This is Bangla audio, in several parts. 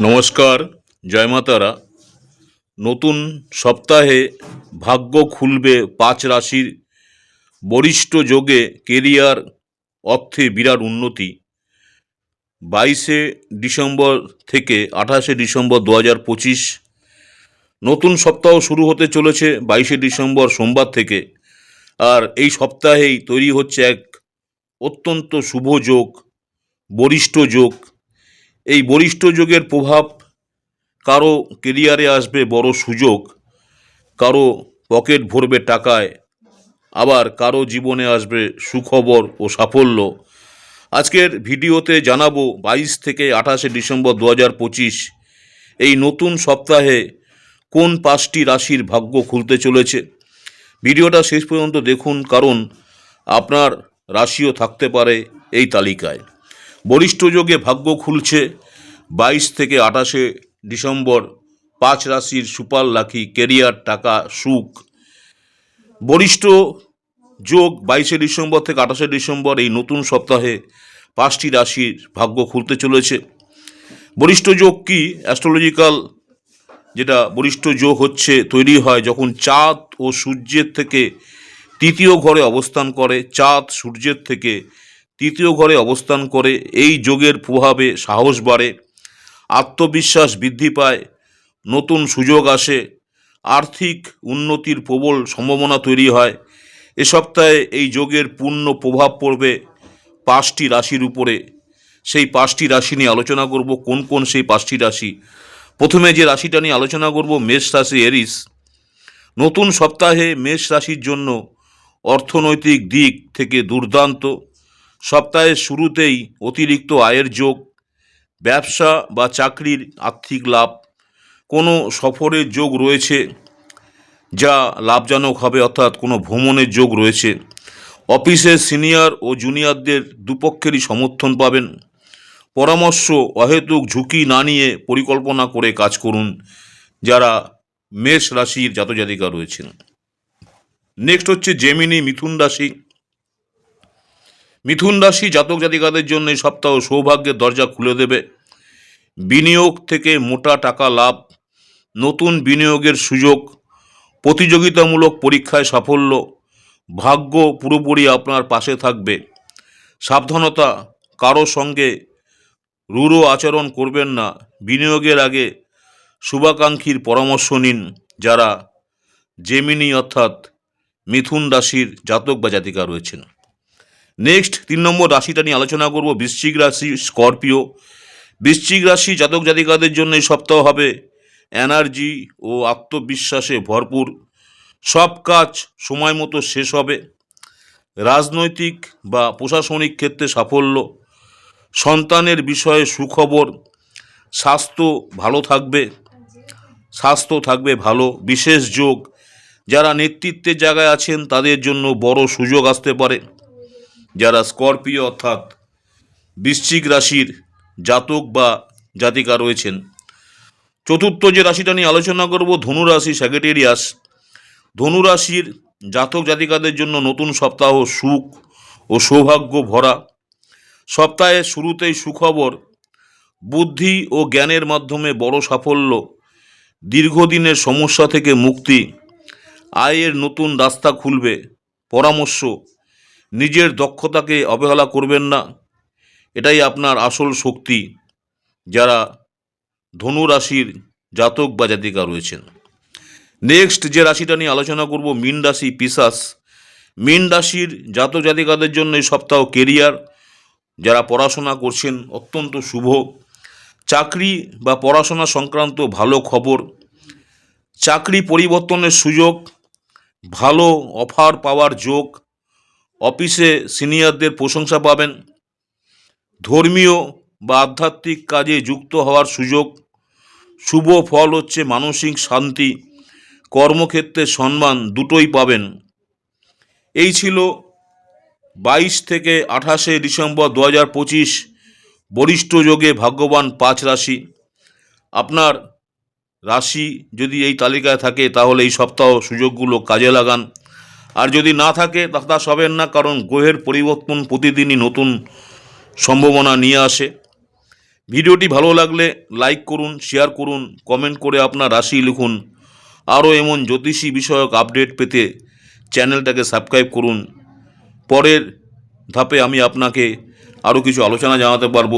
নমস্কার, জয় মাতারা। নতুন সপ্তাহে ভাগ্য খুলবে পাঁচ রাশির বরিষ্ঠ যোগে কেরিয়ার অর্থে বিরাট উন্নতি। বাইশে ডিসেম্বর থেকে আঠাশে ডিসেম্বর দু হাজার পঁচিশ। নতুন সপ্তাহ শুরু হতে চলেছে বাইশে ডিসেম্বর সোমবার থেকে। আর এই সপ্তাহেই তৈরি হচ্ছে এক অত্যন্ত শুভ যোগ, বরিষ্ঠ যোগ। এই বরিষ্ঠ যোগের প্রভাব কারও কেরিয়ারে আসবে বড় সুযোগ, কারও পকেট ভরবে টাকায়, আবার কারও জীবনে আসবে সুখবর ও সাফল্য। আজকের ভিডিওতে জানাব বাইশ থেকে আঠাশে ডিসেম্বর দু পঁচিশ এই নতুন সপ্তাহে কোন পাঁচটি রাশির ভাগ্য খুলতে চলেছে। ভিডিওটা শেষ পর্যন্ত দেখুন, কারণ আপনার রাশিও থাকতে পারে এই তালিকায়। বরিষ্ঠ যোগে ভাগ্য খুলছে। বাইশ থেকে আঠাশে ডিসেম্বর পাঁচ রাশির সুপার লাকি কেরিয়ার টাকা সুখ। বরিষ্ঠ যোগ বাইশে ডিসেম্বর থেকে আঠাশে ডিসেম্বর এই নতুন সপ্তাহে পাঁচটি রাশির ভাগ্য খুলতে চলেছে। বরিষ্ঠ যোগ কি? অ্যাস্ট্রোলজিক্যাল যেটা বরিষ্ঠ যোগ হচ্ছে তৈরি হয় যখন চাঁদ ও সূর্যের থেকে তৃতীয় ঘরে অবস্থান করে। চাঁদ সূর্যের থেকে তৃতীয় ঘরে অবস্থান করে এই যোগের প্রভাবে সাহস বাড়ে, আত্মবিশ্বাস বৃদ্ধি পায়, নতুন সুযোগ আসে, আর্থিক উন্নতির প্রবল সম্ভাবনা তৈরি হয়। এ সপ্তাহে এই যোগের পূর্ণ প্রভাব পড়বে পাঁচটি রাশির উপরে। সেই পাঁচটি রাশি নিয়ে আলোচনা করব, কোন কোন সেই পাঁচটি রাশি? প্রথমে যে রাশিটা নিয়ে আলোচনা করব, মেষ রাশি এরিস। নতুন সপ্তাহে মেষ রাশির জন্য অর্থনৈতিক দিক থেকে দুর্দান্ত সপ্তাহের শুরুতেই অতিরিক্ত আয়ের যোগ, ব্যবসা বা চাকরির আর্থিক লাভ, কোনো সফরের যোগ রয়েছে যা লাভজনক হবে অর্থাৎ কোনো ভ্রমণের যোগ রয়েছে। অফিসের সিনিয়র ও জুনিয়রদের দুপক্ষেরই সমর্থন পাবেন। পরামর্শ, অহেতুক ঝুঁকি না নিয়ে পরিকল্পনা করে কাজ করুন, যারা মেষ রাশির জাতজাতিকা রয়েছেন। নেক্সট হচ্ছে জেমিনি, মিথুন রাশি। মিথুন রাশি জাতক জাতিকাদের জন্য এই সপ্তাহ সৌভাগ্যের দরজা খুলে দেবে। বিনিয়োগ থেকে মোটা টাকা লাভ, নতুন বিনিয়োগের সুযোগ, প্রতিযোগিতামূলক পরীক্ষায় সাফল্য, ভাগ্য পুরোপুরি আপনার পাশে থাকবে। সাবধানতা, কারও সঙ্গে রূঢ় আচরণ করবেন না। বিনিয়োগের আগে শুভাকাঙ্ক্ষীর পরামর্শ নিন, যারা জেমিনি অর্থাৎ মিথুন রাশির জাতক বা জাতিকা রয়েছেন। নেক্সট তিন নম্বর রাশিটা নিয়ে আলোচনা করব, বৃশ্চিক রাশি, স্করপিও। বৃশ্চিক রাশি জাতক জাতিকাদের জন্য এই সপ্তাহ হবে এনার্জি ও আত্মবিশ্বাসে ভরপুর। সব কাজ সময় মতো শেষ হবে। রাজনৈতিক বা প্রশাসনিক ক্ষেত্রে সাফল্য। সন্তানের বিষয়ে সুখবর। স্বাস্থ্য ভালো থাকবে। স্বাস্থ্য থাকবে ভালো, বিশেষ যোগ। যারা নেতৃত্বের জায়গায় আছেন, তাদের জন্য বড় সুযোগ আসতে পারে। যারা স্করপিও অর্থাৎ বৃশ্চিক রাশির জাতক বা জাতিকা রয়েছেন। চতুর্থ যে রাশিটা নিয়ে আলোচনা করব ধনু রাশি স্যাগেটেরিয়াস ধনু রাশির জাতক জাতিকাদের জন্য নতুন সপ্তাহ সুখ ও সৌভাগ্য ভরা। সপ্তাহের শুরুতেই সুখবর, বুদ্ধি ও জ্ঞানের মাধ্যমে বড় সাফল্য, দীর্ঘদিনের সমস্যা থেকে মুক্তি, আয়ের নতুন রাস্তা খুলবে, পরামর্শ নিজের দক্ষতাকে অবহেলা করবেন না। এটাই আপনার আসল শক্তি, যারা ধনু রাশির জাতক বা জাতিকা রয়েছেন। নেক্সট যে রাশিটা নিয়ে আলোচনা করব, মিন রাশি পিসাস মিন রাশির জাতক জাতিকাদের জন্য এই সপ্তাহ কেরিয়ার যারা পড়াশোনা করছেন, অত্যন্ত শুভ। চাকরি বা পড়াশোনা সংক্রান্ত ভালো খবর। চাকরি পরিবর্তনের সুযোগ, ভালো অফার পাওয়ার যোগ অফিসে সিনিয়রদের প্রশংসা পাবেন। ধর্মীয় বা আধ্যাত্মিক কাজে যুক্ত হওয়ার সুযোগ। শুভ ফল হচ্ছে মানসিক শান্তি। কর্মক্ষেত্রে সম্মান দুটোই পাবেন। এই ছিল বাইশ থেকে আঠাশে ডিসেম্বর দু হাজার পঁচিশ বরিষ্ঠ যোগে ভাগ্যবান পাঁচ রাশি। আপনার রাশি যদি এই তালিকায় থাকে, তাহলে এই সপ্তাহ সুযোগগুলো কাজে লাগান। আর যদি না থাকে হতাশ হবেন না, কারণ গ্রহের পরিবর্তন প্রতিদিনই নতুন সম্ভাবনা নিয়ে আসে। ভিডিওটি ভালো লাগলে লাইক করুন, শেয়ার করুন, কমেন্ট করে আপনার রাশি লিখুন। আরও এমন জ্যোতিষী বিষয়ক আপডেট পেতে চ্যানেলটাকে সাবস্ক্রাইব করুন। পরের ধাপে আমি আপনাকে আরও কিছু আলোচনা জানাতে পারব।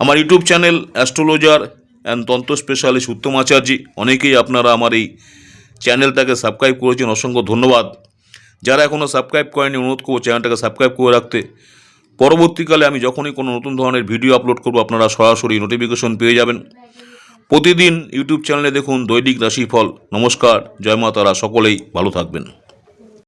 আমার YouTube channel astrologer and tantra specialist Uttam Acharya. অনেকেই আপনারা আমার এই চ্যানেলটাকে সাবস্ক্রাইব করেছেন। অসংখ্য ধন্যবাদ। যারা এখনও সাবস্ক্রাইব করেনি অনুরোধ করব চ্যানেলটাকে সাবস্ক্রাইব করে রাখতে। পরবর্তীকালে আমি যখনই কোনো নতুন ধরনের ভিডিও আপলোড করব, আপনারা সরাসরি নোটিফিকেশন পেয়ে যাবেন। প্রতিদিন ইউটিউব চ্যানেলে দেখুন দৈনিক রাশিফল। নমস্কার, জয় মা তারা সকলেই ভালো থাকবেন।